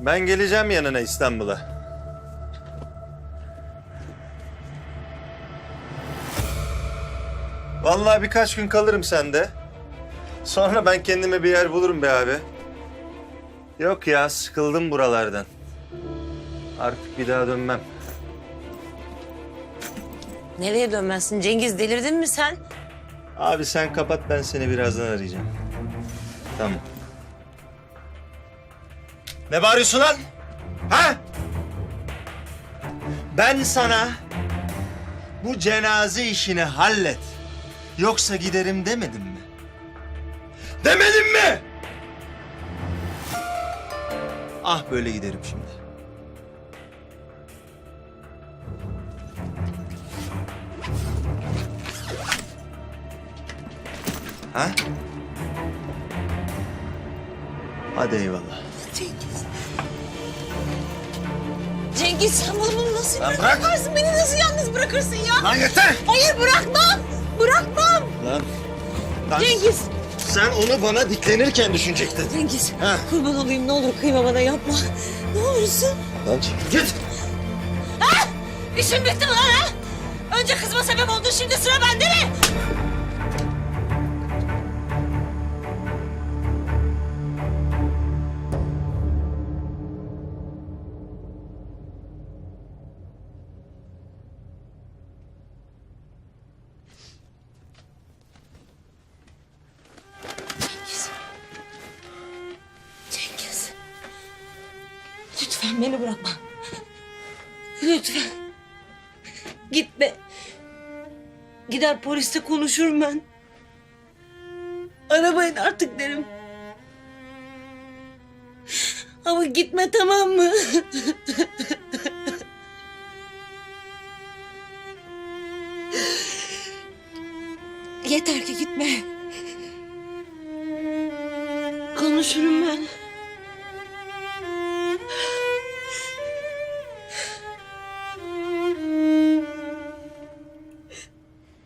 Ben geleceğim yanına İstanbul'a. Vallahi birkaç gün kalırım sende. Sonra ben kendime bir yer bulurum be abi. Yok ya sıkıldım buralardan. Artık bir daha dönmem. Nereye dönmezsin Cengiz delirdin mi sen? Abi sen kapat ben seni birazdan arayacağım. Tamam. Ne bağırıyorsun lan? Ha? Ben sana bu cenaze işini hallet. Yoksa giderim demedim mi? Demedim mi? Ah böyle giderim şimdi. Ha? Hadi eyvallah. Cengiz. Cengiz sen bunu, nasıl Lan bırak. bıraksın? Beni nasıl yalnız bırakırsın ya? Lan yeter! Hayır bırakmam. Bırakmam. Lan. Lan Cengiz. sen onu bana diklenirken düşünecektin. Cengiz. Ha. Kurban olayım ne olur kıyma bana yapma. Ne olursun. Lan çekil git. İşin bitti mi lan ha? Önce kızma sebep oldun şimdi sıra bende mi? Lütfen beni bırakma. Lütfen. Gitme. Gider poliste konuşurum ben. Arabayın artık derim. Ama gitme tamam mı? Yeter ki gitme. Konuşurum ben.